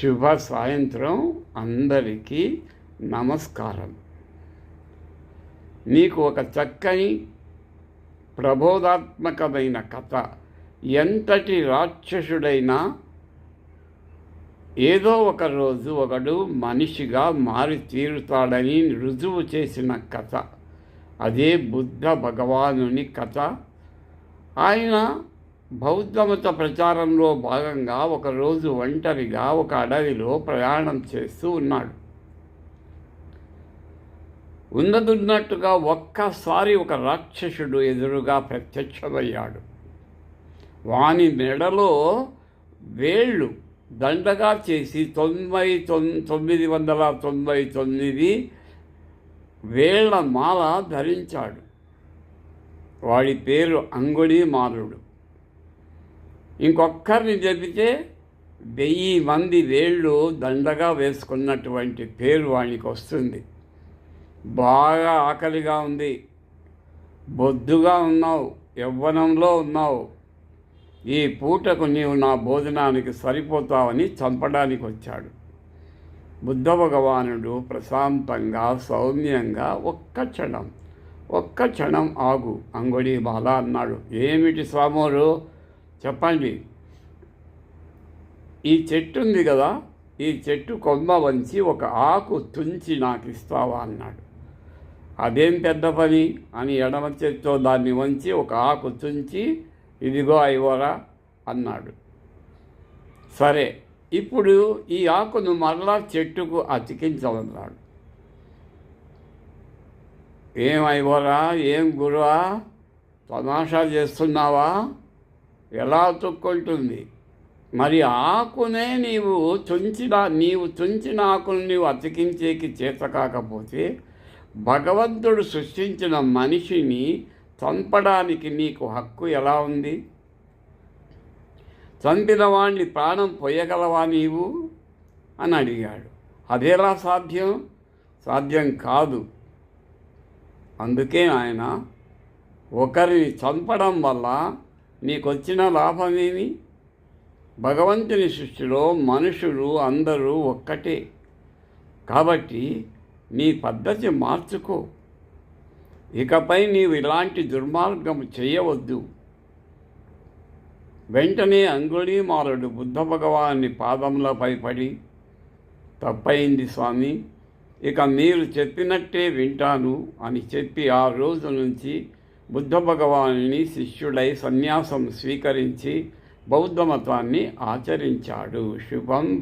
శుభ సాయంత్రం అందరికీ నమస్కారం. నీకు ఒక చక్కని ప్రబోధాత్మకమైన కథ. ఎంతటి రాక్షసుడైనా ఏదో ఒక రోజు ఒకడు మనిషిగా మారి తీరుతాడని రుజువు చేసిన కథ. అదే బుద్ధ భగవానుని కథ. ఆయన బౌద్ధమత ప్రచారంలో భాగంగా ఒకరోజు ఒంటరిగా ఒక అడవిలో ప్రయాణం చేస్తూ ఉన్నాడు. ఉన్నదున్నట్టుగా ఒక్కసారి ఒక రాక్షసుడు ఎదురుగా ప్రత్యక్షమయ్యాడు. వాని మెడలో వేళ్ళు దండగా చేసి తొంభై తొమ్మిది వందల తొంభై తొమ్మిది వేళ్ళ మాల ధరించాడు. వాడి పేరు అంగుళి మాలుడు ఇంకొక్కరిని చెబితే వెయ్యి మంది వేళ్ళు దండగా వేసుకున్నటువంటి పేరు వానికి వస్తుంది. బాగా ఆకలిగా ఉంది. బొద్దుగా ఉన్నావు. యవ్వనంలో ఉన్నావు. ఈ పూటకు నీవు నా భోజనానికి సరిపోతావని చంపడానికి వచ్చాడు. బుద్ధ భగవానుడు ప్రశాంతంగా సౌమ్యంగా ఒక్క క్షణం ఒక్క క్షణం ఆగు అంగుడి బాల అన్నాడు. ఏమిటి స్వామోరు? చెప్పండి. ఈ చెట్టు ఉంది కదా ఈ చెట్టు కొమ్మ వంచి ఒక ఆకు తుంచి నాకు ఇస్తావా అన్నాడు. అదేం పెద్ద పని అని ఎడమ చేత్తో దాన్ని వంచి ఒక ఆకు తుంచి ఇదిగో అయ్యోరా అన్నాడు. సరే ఇప్పుడు ఈ ఆకును మరలా చెట్టుకు అతికించమన్నాడు. ఏం అయ్యోరా ఏం గురువా తమాషా చేస్తున్నావా? ఎలా తుక్కుంటుంది? మరి ఆకునే నీవు తుంచిన నీవు తుంచిన ఆకును నీవు అతికించేకి చేత కాకపోతే భగవంతుడు సృష్టించిన మనిషిని చంపడానికి నీకు హక్కు ఎలా ఉంది? చంపిన వాణ్ణి ప్రాణం పొయ్యగలవా నీవు? అని అడిగాడు. అదేలా సాధ్యం? సాధ్యం కాదు. అందుకే ఆయన ఒకరిని చంపడం వల్ల నీకొచ్చిన లాభమేమి? భగవంతుని సృష్టిలో మనుషులు అందరూ ఒక్కటే. కాబట్టి నీ పద్ధతి మార్చుకో. ఇకపై నీవు ఇలాంటి దుర్మార్గం చేయవద్దు. వెంటనే అంగుళీమాలుడు బుద్ధ భగవాన్ని పాదములపై పడి తప్పయింది స్వామి ఇక మీరు చెప్పినట్టే వింటాను అని చెప్పి ఆ రోజు నుంచి బుద్ధ భగవానుని శిష్యుడై సన్యాసం స్వీకరించి బౌద్ధ మతాన్ని ఆచరించాడు. శుభం